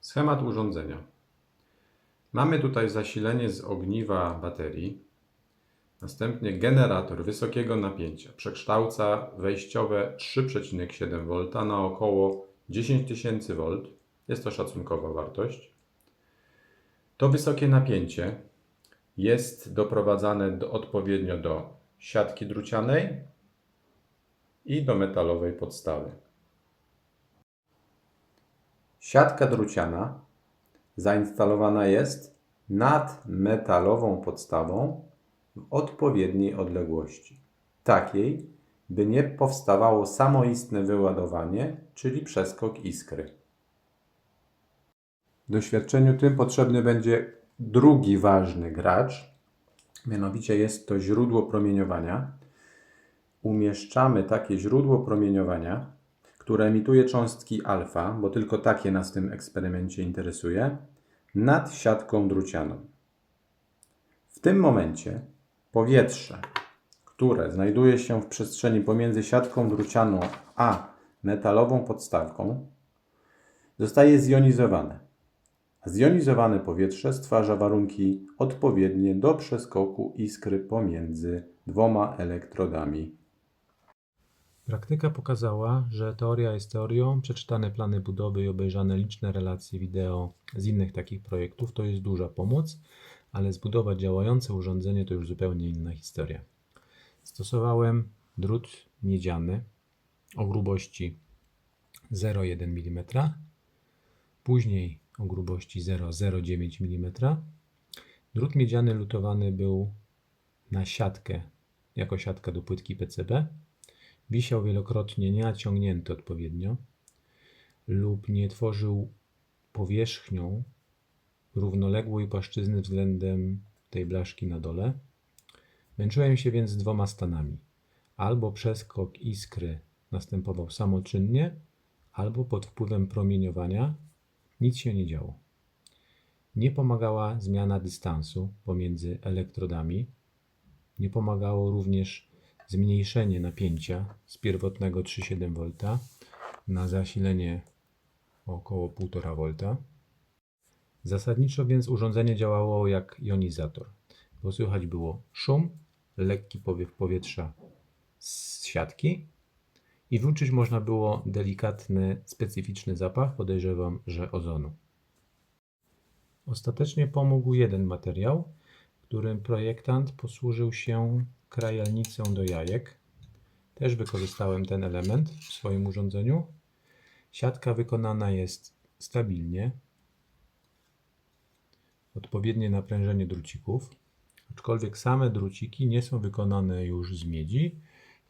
Schemat urządzenia. Mamy tutaj zasilenie z ogniwa baterii. Następnie generator wysokiego napięcia przekształca wejściowe 3,7 V na około 10 000 V. Jest to szacunkowa wartość. To wysokie napięcie jest doprowadzane do, odpowiednio do siatki drucianej i do metalowej podstawy. Siatka druciana zainstalowana jest nad metalową podstawą w odpowiedniej odległości, takiej, by nie powstawało samoistne wyładowanie, czyli przeskok iskry. Doświadczeniu tym potrzebny będzie drugi ważny gracz, mianowicie jest to źródło promieniowania. Umieszczamy takie źródło promieniowania, które emituje cząstki alfa, bo tylko takie nas w tym eksperymencie interesuje, nad siatką drucianą. W tym momencie powietrze, które znajduje się w przestrzeni pomiędzy siatką drucianą a metalową podstawką, zostaje zjonizowane. Zjonizowane powietrze stwarza warunki odpowiednie do przeskoku iskry pomiędzy dwoma elektrodami. Praktyka pokazała, że teoria jest teorią, przeczytane plany budowy i obejrzane liczne relacje wideo z innych takich projektów to jest duża pomoc, ale zbudować działające urządzenie to już zupełnie inna historia. Stosowałem drut miedziany o grubości 0,1 mm, później o grubości 0,09 mm. Drut miedziany lutowany był na siatkę, jako siatka do płytki PCB. Wisiał wielokrotnie nienaciągnięty odpowiednio lub nie tworzył powierzchnią równoległej płaszczyzny względem tej blaszki na dole. Męczyłem się więc dwoma stanami. Albo przeskok iskry następował samoczynnie, albo pod wpływem promieniowania nic się nie działo. Nie pomagała zmiana dystansu pomiędzy elektrodami. Nie pomagało również zmniejszenie napięcia z pierwotnego 3,7 V na zasilenie około 1,5 V. Zasadniczo więc urządzenie działało jak jonizator, bo słychać było szum, lekki powiew powietrza z siatki i wyczuć można było delikatny, specyficzny zapach, podejrzewam, że ozonu. Ostatecznie pomógł jeden materiał, którym projektant posłużył się krajalnicą do jajek. Też wykorzystałem ten element w swoim urządzeniu. Siatka wykonana jest stabilnie. Odpowiednie naprężenie drucików, aczkolwiek same druciki nie są wykonane już z miedzi.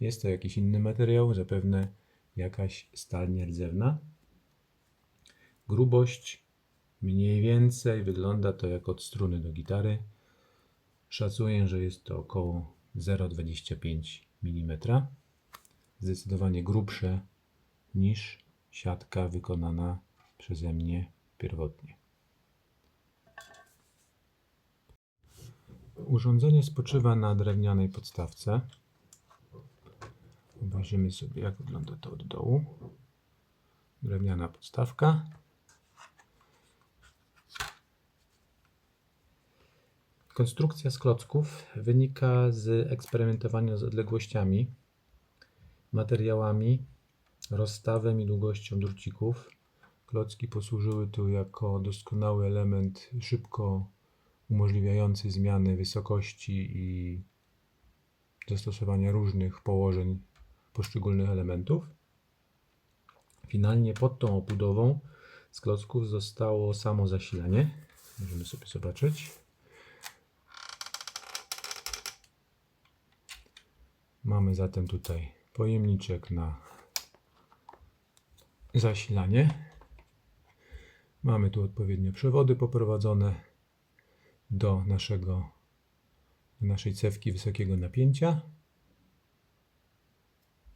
Jest to jakiś inny materiał, zapewne jakaś stal nierdzewna. Grubość mniej więcej wygląda to jak od struny do gitary. Szacuję, że jest to około 0,25 mm. Zdecydowanie grubsze niż siatka wykonana przeze mnie pierwotnie. Urządzenie spoczywa na drewnianej podstawce. Obejrzymy sobie, jak wygląda to od dołu. Drewniana podstawka. Konstrukcja z klocków wynika z eksperymentowania z odległościami, materiałami, rozstawem i długością drucików. Klocki posłużyły tu jako doskonały element szybko umożliwiający zmiany wysokości i zastosowania różnych położeń poszczególnych elementów. Finalnie pod tą obudową z klocków zostało samo zasilanie. Możemy sobie zobaczyć. Mamy zatem tutaj pojemniczek na zasilanie. Mamy tu odpowiednio przewody poprowadzone do naszego do naszej cewki wysokiego napięcia.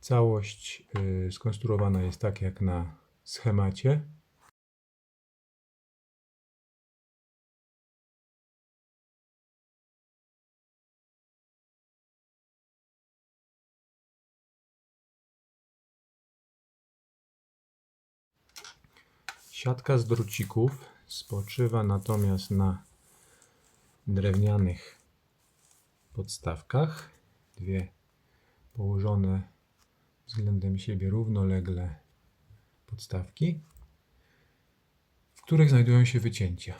Całość y, skonstruowana jest tak jak na schemacie. Siatka z drucików spoczywa natomiast na drewnianych podstawkach. Dwie położone względem siebie równolegle podstawki, w których znajdują się wycięcia.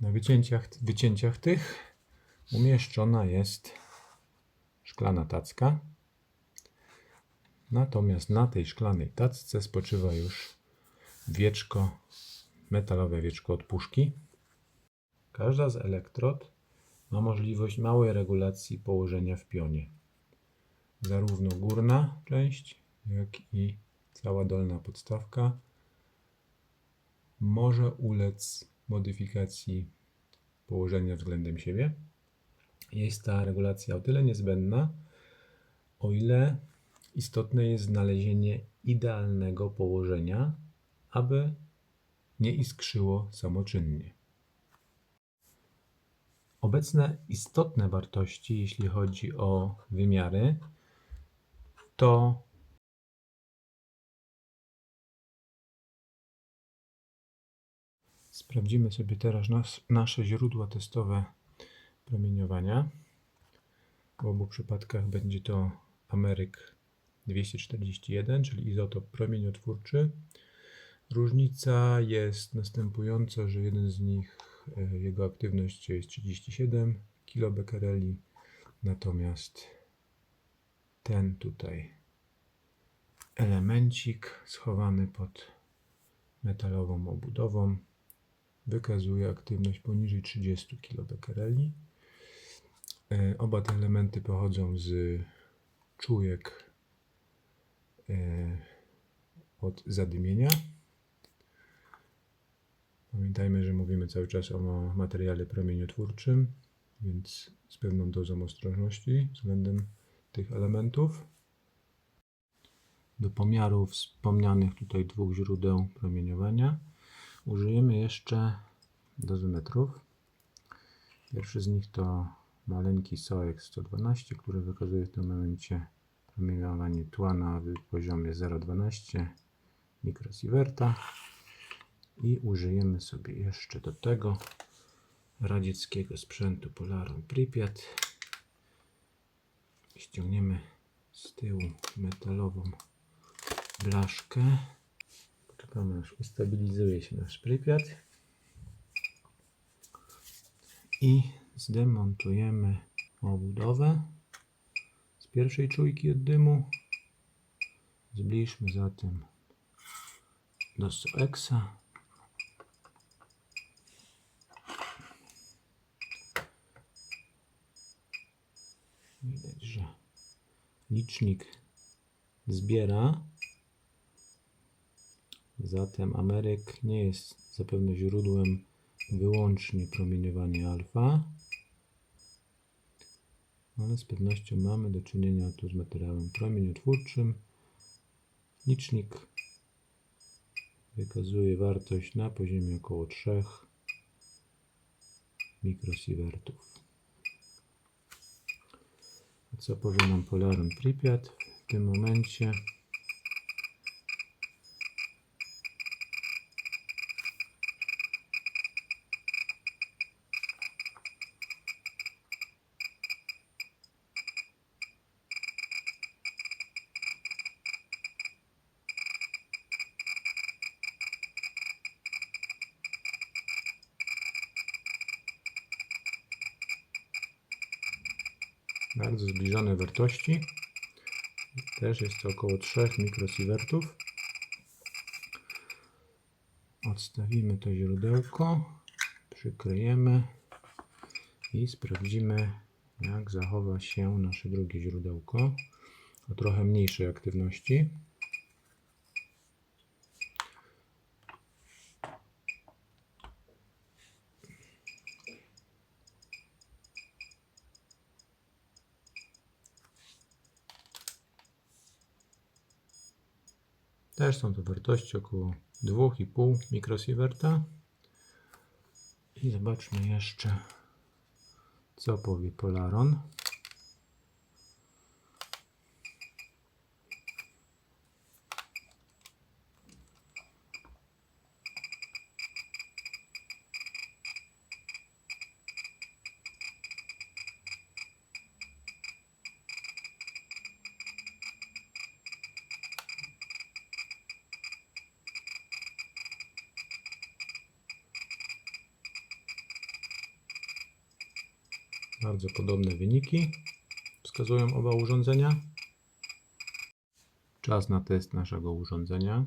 Na wycięciach, wycięciach tych umieszczona jest szklana tacka. Natomiast na tej szklanej tacce spoczywa już wieczko, metalowe wieczko od puszki. Każda z elektrod ma możliwość małej regulacji położenia w pionie. Zarówno górna część, jak i cała dolna podstawka może ulec modyfikacji położenia względem siebie. Jest ta regulacja o tyle niezbędna, o ile istotne jest znalezienie idealnego położenia, aby nie iskrzyło samoczynnie. Obecne istotne wartości, jeśli chodzi o wymiary, to sprawdzimy sobie teraz nas, nasze źródła testowe promieniowania. W obu przypadkach będzie to Ameryk 241, czyli izotop promieniotwórczy. Różnica jest następująca, że jeden z nich, e, jego aktywność jest 37 kilobecquereli, natomiast ten tutaj elemencik schowany pod metalową obudową wykazuje aktywność poniżej 30 kilobecquereli. E, Oba te elementy pochodzą z czujek e, od zadymienia. Pamiętajmy, że mówimy cały czas o materiale promieniotwórczym, więc z pewną dozą ostrożności względem tych elementów. Do pomiaru wspomnianych tutaj dwóch źródeł promieniowania użyjemy jeszcze dozymetrów. Pierwszy z nich to maleńki SOEX 112, który wykazuje w tym momencie promieniowanie tła na poziomie 0,12 mikrosieverta i użyjemy sobie jeszcze do tego radzieckiego sprzętu Polarum Pripyat. Ściągniemy z tyłu metalową blaszkę. Poczekamy aż ustabilizuje się nasz Pripyat i zdemontujemy obudowę z pierwszej czujki od dymu. Zbliżmy zatem do Soexa. Widać, że licznik zbiera. Zatem Ameryk nie jest zapewne źródłem wyłącznie promieniowania alfa, ale z pewnością mamy do czynienia tu z materiałem promieniotwórczym. Licznik wykazuje wartość na poziomie około 3 mikrosievertów. A co powie nam Polarum Pripyat w tym momencie? Bardzo zbliżone wartości. Też jest to około 3 mikrosievertów. Odstawimy to źródełko, przykryjemy i sprawdzimy, jak zachowa się nasze drugie źródełko o trochę mniejszej aktywności. Też są to wartości około 2,5 mikrosieverta. I zobaczmy jeszcze, co powie Polaron. Bardzo podobne wyniki wskazują oba urządzenia. Czas na test naszego urządzenia.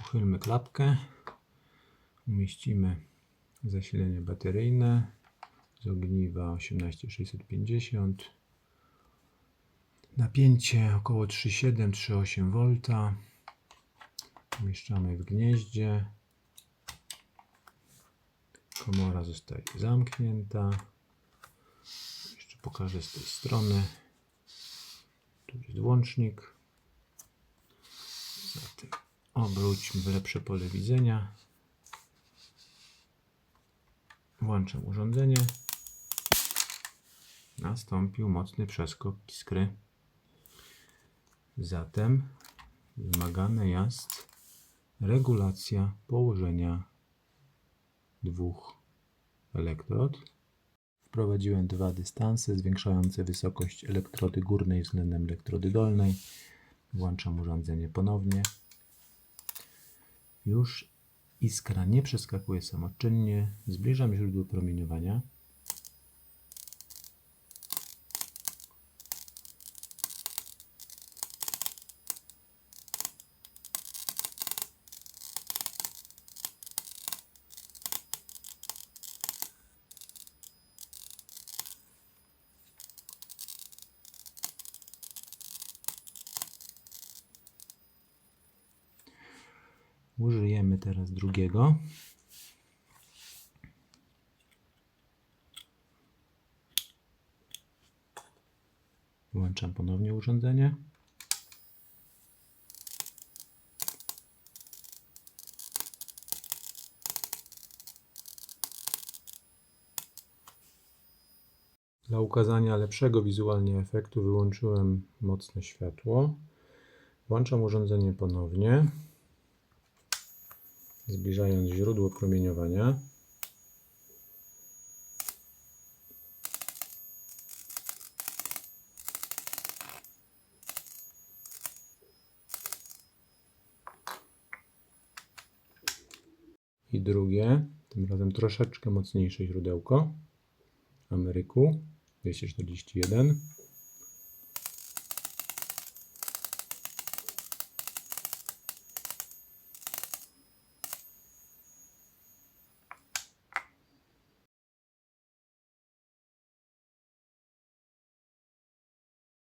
Uchylmy klapkę. Umieścimy zasilenie bateryjne z ogniwa 18650. Napięcie około 3,7-3,8 V. Umieszczamy w gnieździe. Komora zostaje zamknięta. Jeszcze pokażę z tej strony. Tu jest włącznik. Zatem obróćmy w lepsze pole widzenia. Włączam urządzenie. Nastąpił mocny przeskok iskry. Zatem wymagane jest regulacja położenia dwóch elektrod. Wprowadziłem dwa dystanse zwiększające wysokość elektrody górnej względem elektrody dolnej. Włączam urządzenie ponownie. Już iskra nie przeskakuje samoczynnie. Zbliżam źródło promieniowania. Użyjemy teraz drugiego. Włączam ponownie urządzenie. Dla ukazania lepszego wizualnie efektu wyłączyłem mocne światło. Włączam urządzenie ponownie zbliżając źródło promieniowania. I drugie, tym razem troszeczkę mocniejsze źródełko. Ameryku 241.